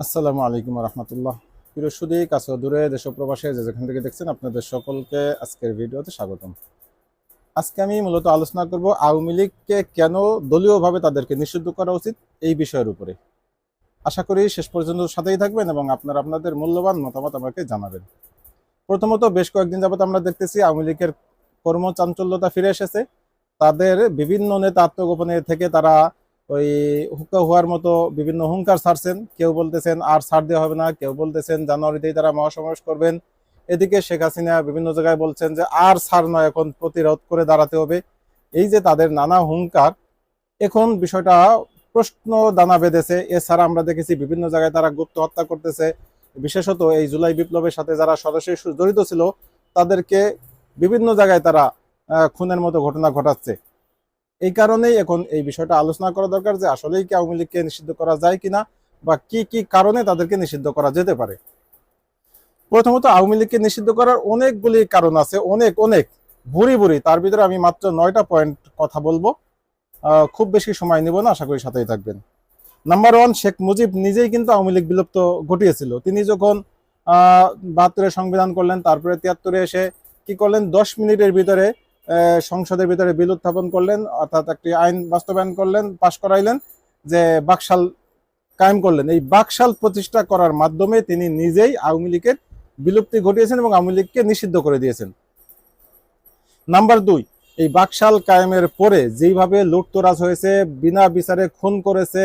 আসসালামু আলাইকুম রহমতুল্লাহ। প্রিয় সুদী কাছে দূরে দেশ প্রবাসে যে যেখান থেকে দেখছেন আপনাদের সকলকে আজকের ভিডিওতে স্বাগতম। আজকে আমি মূলত আলোচনা করব আওয়ামী লীগকে কেন দলীয়ভাবে তাদেরকে নিষিদ্ধ করা উচিত এই বিষয়ের উপরে। আশা করি শেষ পর্যন্ত সাথেই থাকবেন এবং আপনারা আপনাদের মূল্যবান মতামত আমাকে জানাবেন। প্রথমত, বেশ কয়েকদিন যাবত আমরা দেখতেছি আওয়ামী লীগের কর্মচাঞ্চল্যতা ফিরে এসেছে। তাদের বিভিন্ন নেতা আত্মগোপনে থেকে তারা ওই হুক্কা হওয়ার মতো বিভিন্ন হুঙ্কার ছাড়ছেন। কেউ বলতেছেন, আর ছাড় দেওয়া হবে না। কেউ বলতেছেন জানুয়ারিতেই তারা মহাসমাবেশ করবেন। এদিকে শেখ হাসিনা বিভিন্ন জায়গায় বলছেন যে, আর ছাড় নয়, এখন প্রতিরোধ করে দাঁড়াতে হবে। এই যে তাদের নানা হুঙ্কার, এখন বিষয়টা প্রশ্ন দানা বেঁধেছে। এছাড়া আমরা দেখেছি বিভিন্ন জায়গায় তারা গুপ্ত হত্যা করতেছে। বিশেষত এই জুলাই বিপ্লবের সাথে যারা সরাসরি জড়িত ছিল, তাদেরকে বিভিন্ন জায়গায় তারা খুনের মতো ঘটনা ঘটাচ্ছে। এই কারণেই এখন এই বিষয়টা আলোচনা করা দরকার যে আসলেই কি আওয়ামী লীগকে নিষিদ্ধ করা যায় কিনা বা কি কি কারণে তাদেরকে নিষিদ্ধ করা যেতে পারে? প্রথমত আওয়ামী লীগকে নিষিদ্ধ করার অনেকগুলি কারণ আছে, অনেক অনেক। ভুরি ভুরি। তার ভিতরে আমি মাত্র নয়টা পয়েন্ট কথা বলব। খুব বেশি সময় নিব না, আশা করি সাথেই থাকবেন। নাম্বার ওয়ান, শেখ মুজিব নিজেই কিন্তু আওয়ামী লীগ বিলুপ্ত ঘটিয়েছিল। তিনি যখন আহ বাহাত্তরে সংবিধান করলেন, তারপরে তিয়াত্তরে এসে কি করলেন? দশ মিনিটের ভিতরে সংসদের ভিতরে বিল উত্থাপন করলেন, অর্থাৎ একটি আইন বাস্তবায়ন করলেন, পাশ করাইলেন, যে বাকশাল কায়েম করলেন। এই বাকশাল প্রতিষ্ঠা করার মাধ্যমে তিনি নিজেই আওয়ামী লীগের বিলুপ্তি ঘটিয়েছেন এবং আওয়ামী লীগকে নিষিদ্ধ করে দিয়েছেন। নাম্বার দুই, এই বাকশাল কায়েমের পরে যেইভাবে লুটতরাজ হয়েছে, বিনা বিচারে খুন করেছে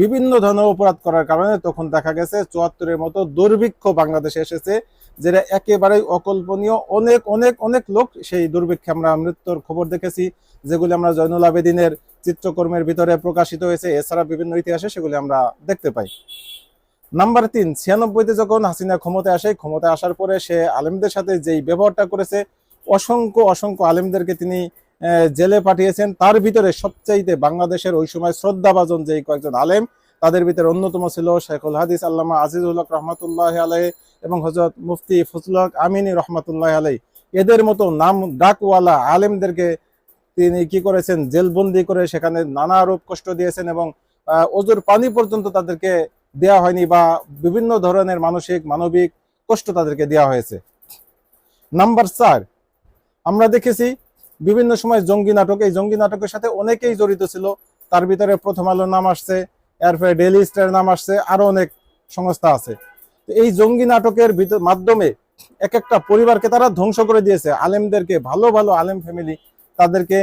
বিভিন্ন ধরনের অপরাধ করার কারণে তখন দেখা গেছে চুয়াত্তরের মতো দুর্ভিক্ষ বাংলাদেশে এসেছে, যেটা একেবারেই অকল্পনীয়। অনেক অনেক অনেক লোক সেই দুর্ভিক্ষে আমরা মৃত্যুর খবর দেখেছি, যেগুলি আমরা জয়নুল আবেদিনের চিত্রকর্মের ভিতরে প্রকাশিত হয়েছে। এছাড়া বিভিন্ন ইতিহাসে সেগুলি আমরা দেখতে পাই। নাম্বার তিন, ছিয়ানব্বইতে যখন হাসিনা ক্ষমতায় আসে, ক্ষমতায় আসার পরে সে আলেমদের সাথে যেই ব্যবহারটা করেছে, অসংখ্য অসংখ্য আলেমদেরকে তিনি জেলে পাঠিয়েছেন। তার ভিতরে সবচাইতে বাংলাদেশের ওই সময় শ্রদ্ধাভাজন যেই কয়েকজন আলেম, তাদের ভিতরে অন্যতম ছিল শেখুল হাদিস আল্লামা আজিজুল হক রহমতুল্লাহ আলাই এবং হজরত মুফতি ফজলুল হক আমিনী রহমতুল্লাহ আলাই এদের মতো নাম ডাকওয়ালা আলেমদেরকে তিনি কি করেছেন? জেলবন্দি করে সেখানে নানা রূপ কষ্ট দিয়েছেন এবং অজুর পানি পর্যন্ত তাদেরকে দেওয়া হয়নি বা বিভিন্ন ধরনের মানসিক, মানবিক কষ্ট তাদেরকে দেওয়া হয়েছে। নাম্বার চার, আমরা দেখেছি বিভিন্ন সময় জঙ্গি নাটক, এই জঙ্গি নাটকের সাথে অনেকেই জড়িত ছিল। তার ভিতরে প্রথম আলোর নাম আসছে এরপরে ডেইলি স্টারের নাম আসছে, আরও অনেক সংস্থা আছে। তো এই জঙ্গি নাটকের মাধ্যমে এক একটা পরিবারকে তারা ধ্বংস করে দিয়েছে। আলেমদেরকে, ভালো ভালো আলেম ফ্যামিলি তাদেরকে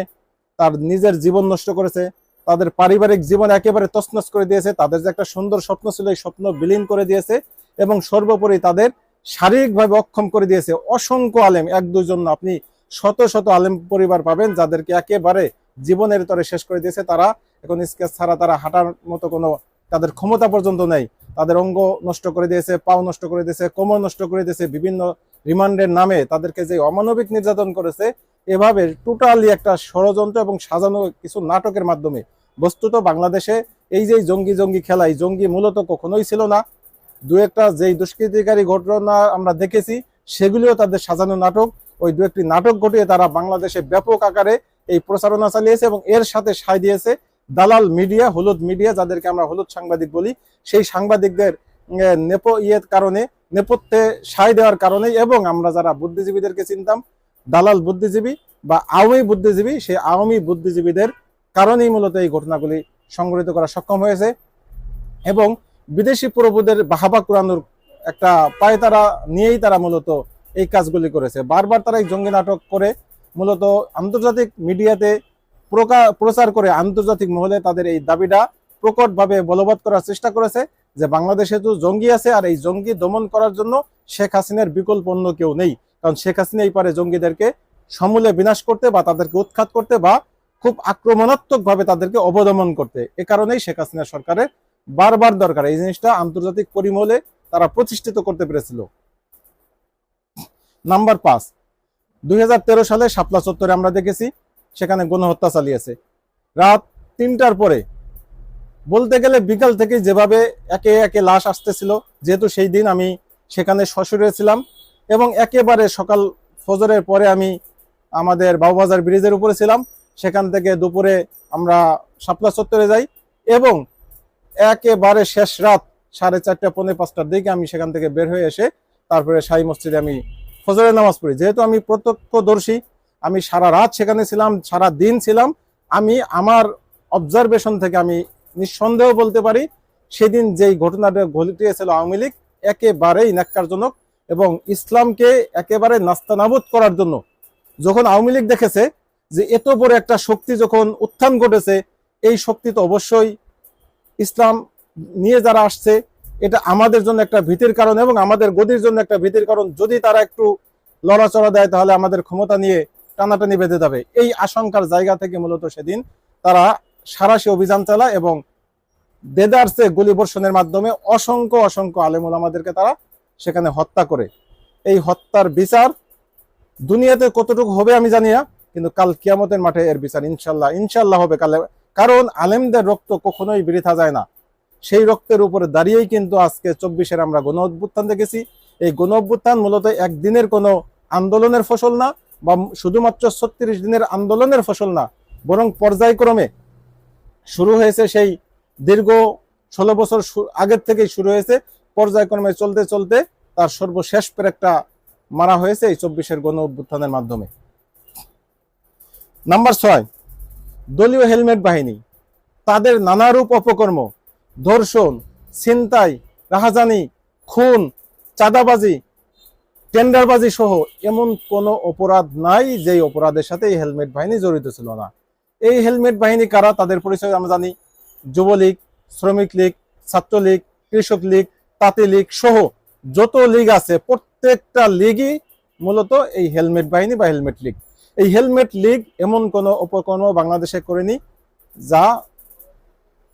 তার নিজের জীবন নষ্ট করেছে। তাদের পারিবারিক জীবন একেবারে তছনছ করে দিয়েছে। তাদের যে একটা সুন্দর স্বপ্ন ছিল, এই স্বপ্ন বিলীন করে দিয়েছে এবং সর্বোপরি তাদের শারীরিকভাবে অক্ষম করে দিয়েছে। অসংখ্য আলেম, এক দুজন আপনি শত শত আলেম পরিবার পাবেন যাদেরকে একেবারে জীবনের তরে শেষ করে দিয়েছে তারা। এখন স্কেচ ছাড়া তারা হাঁটার মতো কোনো তাদের ক্ষমতা পর্যন্ত নেই। তাদের অঙ্গ নষ্ট করে দিয়েছে, পাও নষ্ট করে দিয়েছে, কোমর নষ্ট করে দিয়েছে, বিভিন্ন রিমান্ডের নামে তাদেরকে যে অমানবিক নির্যাতন করেছে, এভাবে টোটালি একটা ষড়যন্ত্র এবং সাজানো কিছু নাটকের মাধ্যমে। বস্তুত বাংলাদেশে এই যে জঙ্গি জঙ্গি খেলা, এই জঙ্গি মূলত কখনোই ছিল না। দু একটা যেই দুষ্কৃতিকারী ঘটনা আমরা দেখেছি, সেগুলিও তাদের সাজানো নাটক। ওই দু একটি নাটক ঘটিয়ে তারা বাংলাদেশে ব্যাপক আকারে এই প্রচারণা চালিয়েছে এবং এর সাথে সায় দিয়েছে দালাল মিডিয়া, হলুদ মিডিয়া, যাদেরকে আমরা হলুদ সাংবাদিক বলি। সেই সাংবাদিকদের নেপ ইয়ের কারণে, নেপথ্যে সায় দেওয়ার কারণে এবং আমরা যারা বুদ্ধিজীবীদেরকে চিনতাম, দালাল বুদ্ধিজীবী বা আওয়ামী বুদ্ধিজীবী, সেই আওয়ামী বুদ্ধিজীবীদের কারণেই মূলত এই ঘটনাগুলি সংগঠিত করা সক্ষম হয়েছে এবং বিদেশি প্রভুদের বাহাবা কুরানোর একটা পায়ে তারা, নিয়েই তারা মূলত কাজগুলি করেছে। বারবার তারা এই জঙ্গি নাটক করে, মূলত আন্তর্জাতিক মিডিয়াতে প্রচার করে আন্তর্জাতিক মহলে তাদের এই দাবিটা প্রকটভাবে বলবৎ করার চেষ্টা করেছে যে বাংলাদেশে তো জঙ্গি আছে আর এই জঙ্গি দমন করার জন্য শেখ হাসিনার বিকল্প অন্য কেউ নেই। কারণ শেখ হাসিনা এই পারে জঙ্গিদেরকে সমূলে বিনাশ করতে বা তাদেরকে উৎখাত করতে বা খুব আক্রমণাত্মক ভাবে তাদেরকে অবদমন করতে। এ কারণেই শেখ হাসিনা সরকারের বারবার দরকার। এই জিনিসটা আন্তর্জাতিক পরিমহলে তারা প্রতিষ্ঠিত করতে পেরেছিল। নাম্বার পাঁচ। দুই সালে শাপলা চত্বরে আমরা দেখেছি, সেখানে গণহত্যা চালিয়েছে। রাত তিনটার পরে, বলতে গেলে বিকাল থেকে যেভাবে একে একে লাশ আসতেছিল, যেহেতু সেই দিন আমি সেখানে শ্বশুরে ছিলাম এবং একেবারে সকাল ফজরের পরে আমি আমাদের বাবুবাজার ব্রিজের উপরে ছিলাম, সেখান থেকে দুপুরে আমরা শাপলা চত্বরে যাই এবং একেবারে শেষ রাত সাড়ে চারটা, পৌনে পাঁচটার দিকে আমি সেখান থেকে বের হয়ে এসে তারপরে সাই মসজিদে আমি ফজরের নামাজ পড়ি। যেহেতু আমি প্রত্যক্ষদর্শী, আমি সারা রাত সেখানে ছিলাম, সারা দিন ছিলাম, আমি আমার অবজারভেশন থেকে আমি নিঃসন্দেহ বলতে পারি, সেদিন যেই ঘটনাটা ঘটিয়েছিল আওয়ামী লীগ, একেবারেই ন্যাক্কারজনক এবং ইসলামকে একেবারে নাস্তানাবুদ করার জন্য। যখন আওয়ামী লীগ দেখেছে যে এত বড় একটা শক্তি যখন উত্থান ঘটেছে, এই শক্তি তো অবশ্যই ইসলাম নিয়ে যারা আসছে এটা আমাদের জন্য একটা ভীতির কারণ এবং আমাদের গদির জন্য একটা ভীতির কারণ। যদি তারা একটু লড়াচড়া দেয়, তাহলে আমাদের ক্ষমতা নিয়ে টানাটানি বেঁধে যাবে। এই আশঙ্কার জায়গা থেকে মূলত সেদিন তারা সারাশি অভিযান চালায় এবং দেদারসে গুলি বর্ষণের মাধ্যমে অসংখ্য অসংখ্য আলেমুল আমাদেরকে তারা সেখানে হত্যা করে। এই হত্যার বিচার দুনিয়াতে কতটুকু হবে আমি জানি না, কিন্তু কাল কিয়ামতের মাঠে এর বিচার ইনশাল্লাহ ইনশাল্লাহ হবে। কালে কারণ আলেমদের রক্ত কখনোই বৃথা যায় না। সেই রক্তের উপরে দাঁড়িয়েই কিন্তু আজকে চব্বিশের আমরা গণ অভ্যুত্থান দেখেছি। এই গণ অভ্যুত্থান মূলত একদিনের কোনো আন্দোলনের ফসল না বা শুধুমাত্র ছত্রিশ দিনের আন্দোলনের ফসল না, বরং পর্যায়ক্রমে শুরু হয়েছে সেই দীর্ঘ ষোলো বছর আগের থেকেই শুরু হয়েছে। পর্যায়ক্রমে চলতে চলতে তার সর্বশেষ পেরেকটা মারা হয়েছে এই চব্বিশের গণ অভ্যুত্থানের মাধ্যমে। নাম্বার ছয়, দলীয় হেলমেট বাহিনী। তাদের নানারূপ অপকর্ম ধর্ষণ, ছিনতাই, রাহাজানি, খুন, চাঁদাবাজি, টেন্ডারবাজি সহ এমন কোনো অপরাধ নাই যেই অপরাধের সাথে এই হেলমেট বাহিনী জড়িত ছিল না। এই হেলমেট বাহিনী কারা তাদের পরিচয় আমরা জানি। যুবলীগ, শ্রমিক লীগ, ছাত্রলীগ, কৃষক লীগ, তাঁতি লীগ সহ যত লীগ আছে প্রত্যেকটা লীগই মূলত এই হেলমেট বাহিনী বা হেলমেট লীগ। এই হেলমেট লীগ এমন কোনো উপকর্ম বাংলাদেশে করেনি যা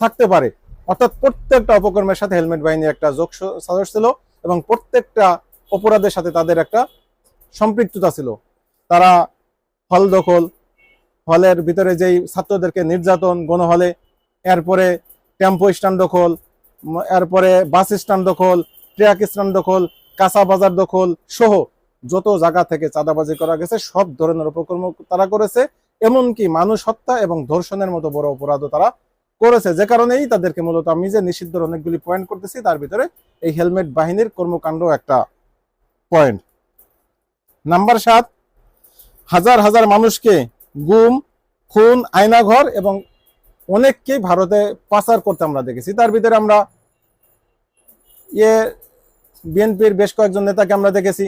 থাকতে পারে। অর্থাৎ প্রত্যেকটা অপকর্মের সাথে হেলমেট বাহিনীর একটা যোগ সাজস ছিল এবং প্রত্যেকটা অপরাধের সাথে তাদের একটা সম্পৃক্ততা ছিল। তারা হল দখল, হলের ভিতরে যেই ছাত্রদেরকে নির্যাতন, গণহলে, এরপরে টেম্পো স্ট্যান্ড দখল এরপরে বাস স্ট্যান্ড দখল, ট্রাক স্ট্যান্ড দখল, কাঁচা বাজার দখল সহ যত জায়গা থেকে চাঁদাবাজি করা গেছে, সব ধরনের উপকর্ম তারা করেছে। এমনকি মানুষ হত্যা এবং ধর্ষণের মতো বড় অপরাধও তারা করেছে। যে কারণেই তাদেরকে মূলত আমি যে নিষিদ্ধর অনেকগুলি পয়েন্ট করতেছি, তার ভিতরে এই হেলমেট বাহিনীর কর্মকাণ্ড একটা পয়েন্ট নাম্বার সাত, হাজার হাজার মানুষকে গুম, খুন, আয়নাঘর এবং অনেককেই ভারতে পাচার করতে আমরা দেখেছি। তার ভিতরে আমরা ইয়ে বিএনপির বেশ কয়েকজন নেতাকে আমরা দেখেছি।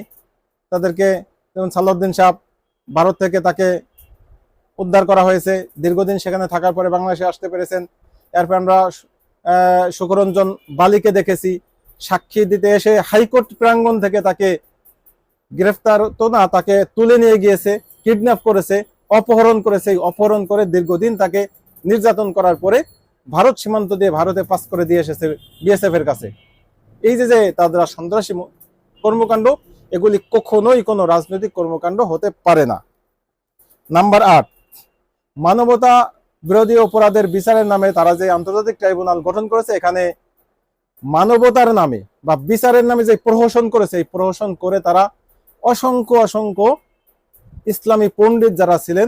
তাদেরকে যেমন সালাউদ্দিন সাহ ভারত থেকে তাকে উদ্ধার করা হয়েছে। দীর্ঘদিন সেখানে থাকার পরে বাংলাদেশে আসতে পেরেছেন। এরপর আমরা আহ, সুকরঞ্জন বালিকে দেখেছি। সাক্ষী দিতে এসে হাইকোর্ট প্রাঙ্গণ থেকে তাকে গ্রেফতার তো না তাকে তুলে নিয়ে গিয়েছে কিডন্যাপ করেছে অপহরণ করেছে। অপহরণ করে দীর্ঘদিন তাকে নির্যাতন করার পরে ভারত সীমান্ত দিয়ে ভারতে পাস করে দিয়ে এসেছে বিএসএফ এর কাছে। এই যে যে তাদের সন্ত্রাসী কর্মকাণ্ড এগুলি কখনোই কোনো রাজনৈতিক কর্মকাণ্ড হতে পারে না। নাম্বার আট মানবতা বিরোধী অপরাধের বিচারের নামে তারা যে আন্তর্জাতিক ট্রাইব্যুনাল গঠন করেছে, এখানে মানবতার নামে বা বিচারের নামে যে প্রহসন করেছে এই প্রহসন করে তারা অসংখ্য অসংখ্য ইসলামী পণ্ডিত যারা ছিলেন,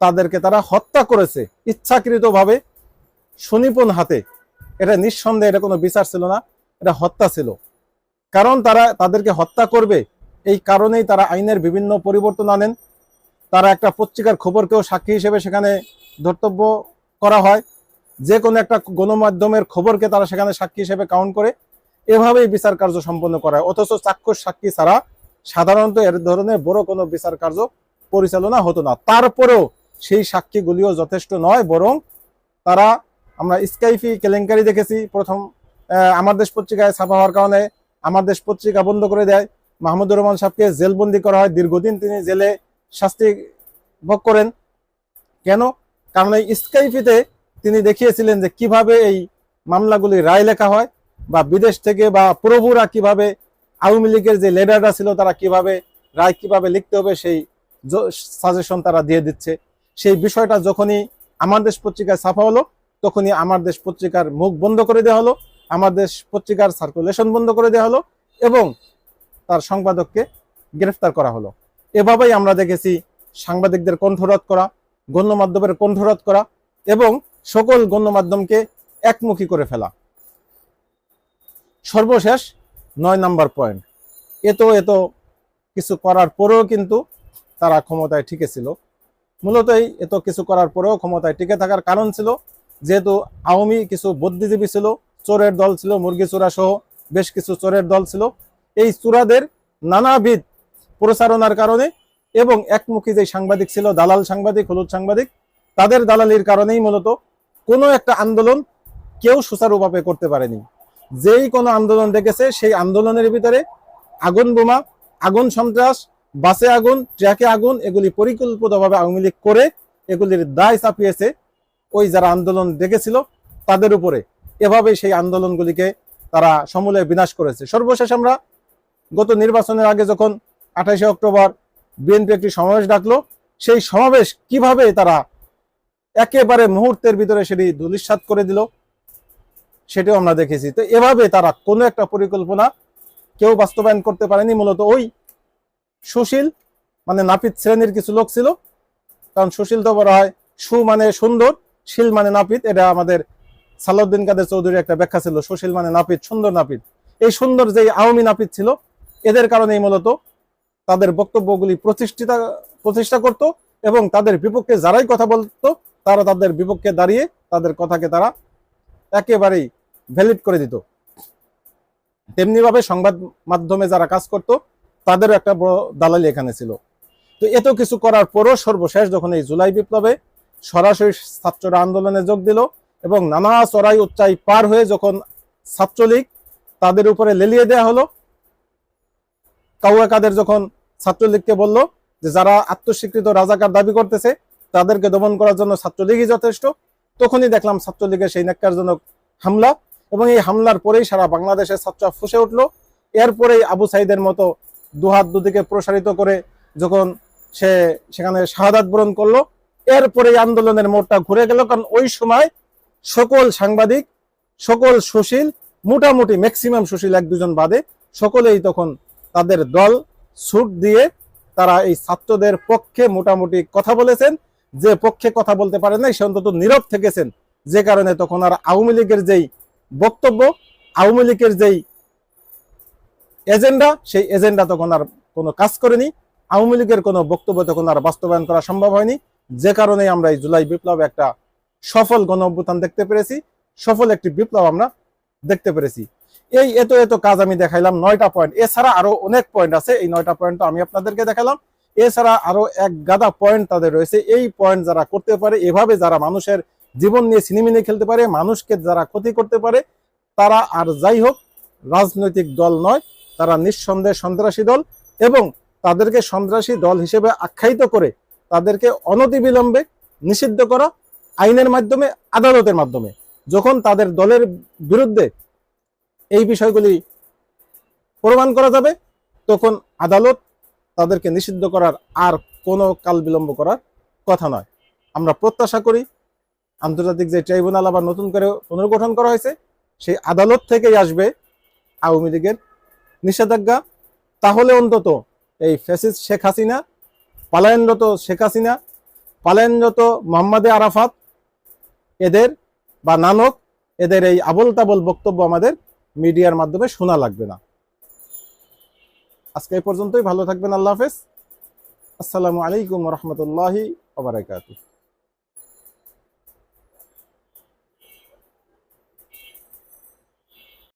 তাদেরকে তারা হত্যা করেছে ইচ্ছাকৃতভাবে সুনিপুণ হাতে। এটা নিঃসন্দেহে এটা কোনো বিচার ছিল না, এটা হত্যা ছিল। কারণ তারা, তাদেরকে হত্যা করবে, এই কারণেই তারা আইনের বিভিন্ন পরিবর্তন আনেন তারা একটা পত্রিকার খবরকেও সাক্ষী হিসেবে সেখানে ধর্তব্য করা হয়। যে কোনো একটা গণমাধ্যমের খবরকে তারা সেখানে সাক্ষী হিসেবে কাউন্ট করে, এভাবেই বিচার কার্য সম্পন্ন করা হয়। অথচ চাক্ষুষ সাক্ষী ছাড়া সাধারণত এর ধরনের বড় কোনো বিচার কার্য পরিচালনা হতো না। তারপরেও সেই সাক্ষীগুলিও যথেষ্ট নয়, বরং তারা আমরা স্কাইফি, কেলেঙ্কারি দেখেছি। প্রথম আমার দেশ পত্রিকায় ছাপা হওয়ার কারণে আমার দেশ পত্রিকা বন্ধ করে দেয়। মাহমুদুর রহমান সাহেবকে জেলবন্দি করা হয়। দীর্ঘদিন তিনি জেলে শাস্তি ভোগ করেন। কেন? কারণ এই স্কাইফিতে তিনি দেখিয়েছিলেন যে কীভাবে এই মামলাগুলি রায় লেখা হয় বা বিদেশ থেকে বা প্রভুরা কীভাবে আওয়ামী লীগের যে লেডাররা ছিল তারা কীভাবে রায় কীভাবে লিখতে হবে সেই সাজেশন তারা দিয়ে দিচ্ছে। সেই বিষয়টা যখনই আমার দেশ পত্রিকায় ছাপা হলো, তখনই আমার দেশ পত্রিকার মুখ বন্ধ করে দেওয়া হলো, আমার দেশ পত্রিকার সার্কুলেশন বন্ধ করে দেওয়া হলো এবং তার সম্পাদককে গ্রেফতার করা হলো। এভাবেই আমরা দেখেছি সাংবাদিকদের কণ্ঠরোধ করা গণমাধ্যমের কণ্ঠরোধ করা এবং সকল গণমাধ্যমকে একমুখী করে ফেলা। সর্বশেষ নয় নাম্বার পয়েন্ট। এত এত কিছু করার পরেও কিন্তু তারা ক্ষমতায় টিকে ছিল। মূলত এই এত কিছু করার পরেও ক্ষমতায় টিকে থাকার কারণ ছিল, যেহেতু আওয়ামী কিছু বুদ্ধিজীবী ছিল, চোরের দল ছিল, মুরগি চোরা সহ বেশ কিছু চোরের দল ছিল, এই চোরাদের নানাবিধ প্রচারণার কারণে এবং একমুখী যে সাংবাদিক ছিল, দালাল সাংবাদিক, হলুদ সাংবাদিক, তাদের দালালির কারণেই মূলত কোনো একটা আন্দোলন কেউ সুচারুভাবে করতে পারেনি। যেই কোনো আন্দোলন দেখেছে, সেই আন্দোলনের ভিতরে আগুন বোমা, আগুন সন্ত্রাস, বাসে আগুন ট্র্যাকে আগুন, এগুলি পরিকল্পিতভাবে আওয়ামী লীগ করে এগুলির দায় চাপিয়েছে। ওই যারা আন্দোলন দেখেছিল, তাদের উপরে এভাবে সেই আন্দোলনগুলিকে তারা সমূলে বিনাশ করেছে। সর্বশেষ আমরা গত নির্বাচনের আগে যখন আঠাশে অক্টোবর বিএনপি একটি সমাবেশ ডাকলো। সেই সমাবেশ কীভাবে তারা একেবারে মুহূর্তের ভিতরে সেটি দুলিশ্বাত করে দিল, সেটাও আমরা দেখেছি। তো এভাবে তারা কোনো একটা পরিকল্পনা কেউ বাস্তবায়ন করতে পারেনি। মূলত ওই সুশীল মানে নাপিত শ্রেণির কিছু লোক ছিল। কারণ সুশীল তো বলা হয় সু মানে সুন্দর, শিল মানে নাপিত। এটা আমাদের সালাউদ্দিন কাদের চৌধুরীর একটা ব্যাখ্যা ছিল, সুশীল মানে নাপিত, সুন্দর নাপিত। এই সুন্দর যে আওয়ামী নাপিত ছিল, এদের কারণেই মূলত তাদের বক্তব্যগুলি প্রতিষ্ঠিতা, প্রতিষ্ঠা করত এবং তাদের বিপক্ষে যারাই কথা বলতো, তারা তাদের বিপক্ষে দাঁড়িয়ে তাদের কথাকে তারা একেবারেই ভ্যালিড করে দিত। তেমনিভাবে সংবাদ মাধ্যমে যারা কাজ করত, তাদেরও একটা বড় দালালি এখানে ছিল। তো এত কিছু করার পরও সর্বশেষ যখন এই জুলাই বিপ্লবে সরাসরি ছাত্ররা আন্দোলনে যোগ দিল এবং নানা চড়াই উচ্চাই পার হয়ে যখন ছাত্রলীগ তাদের উপরে লেলিয়ে দেয়া হলো কাউয়া কাদের যখন ছাত্রলীগকে বলল যে যারা আত্মস্বীকৃত রাজাকার দাবি করতেছে, তাদেরকে দমন করার জন্য ছাত্রলীগই যথেষ্ট। তখনই দেখলাম ছাত্রলীগের সেই ন্যাক্কারজনক হামলা এবং এই হামলার পরেই সারা বাংলাদেশের ছাত্র ফুসে উঠল। এরপরেই আবু সাইদের মতো দুহাত দুদিকে প্রসারিত করে যখন সে সেখানে শাহাদাত বরণ করল এরপরে আন্দোলনের মোড়টা ঘুরে গেল। কারণ ওই সময় সকল সাংবাদিক, সকল সুশীল, মোটামুটি ম্যাক্সিমাম সুশীল এক দুজন বাদে, সকলেই তখন তাদের দল ছুট দিয়ে তারা এই ছাত্রদের পক্ষে মোটামুটি কথা বলেছেন। যে পক্ষে কথা বলতে পারে নাই, সে অন্তত নীরব থেকেছেন। যে কারণে তখন আর আওয়ামী লীগের যেই বক্তব্য, আওয়ামী লীগের যেই এজেন্ডা, সেই এজেন্ডা তখন আর কোনো কাজ করেনি। আওয়ামী লীগের কোনো বক্তব্য তখন আর বাস্তবায়ন করা সম্ভব হয়নি। যে কারণে আমরা এই জুলাই বিপ্লব একটা সফল গণ অভ্যুত্থান দেখতে পেরেছি। সফল একটি বিপ্লব আমরা দেখতে পেরেছি। এই এত এত কাজ আমি দেখাইলাম, নয়টা পয়েন্ট এছাড়া আরও অনেক পয়েন্ট আছে, এই নয়টা পয়েন্ট আমি আপনাদেরকে দেখালাম এছাড়া আরও এক গাদা পয়েন্ট তাদের রয়েছে। এই পয়েন্ট যারা করতে পারে, এভাবে যারা মানুষের জীবন নিয়ে সিনেমিনে খেলতে পারে, মানুষকে যারা ক্ষতি করতে পারে, তারা আর যাই হোক, রাজনৈতিক দল নয়, তারা নিঃসন্দেহে সন্ত্রাসী দল এবং তাদেরকে সন্ত্রাসী দল হিসেবে আখ্যায়িত করে তাদেরকে অনতিবিলম্বে নিষিদ্ধ করা আইনের মাধ্যমে, আদালতের মাধ্যমে। যখন তাদের দলের বিরুদ্ধে এই বিষয়গুলি প্রমাণ করা যাবে, তখন আদালত তাদেরকে নিষিদ্ধ করার আর কোনো কাল বিলম্ব করার কথা নয়। আমরা প্রত্যাশা করি আন্তর্জাতিক যে ট্রাইব্যুনাল আবার নতুন করে পুনর্গঠন করা হয়েছে, সেই আদালত থেকেই আসবে আওয়ামী লীগের নিষেধাজ্ঞা। তাহলে অন্তত এই ফ্যাসিস্ট শেখ হাসিনা, পালায়নরত শেখ হাসিনা, পালায়নরত মোহাম্মদে আরাফাত, এদের বা নানক, এদের এই আবল তাবল বক্তব্য আমাদের মিডিয়ার মাধ্যমে শোনা লাগবে না। আজকে এই পর্যন্তই, ভালো থাকবেন, আল্লাহ হাফেজ। আসসালামু আলাইকুম রহমতুল্লাহি ওবরাকাতুহ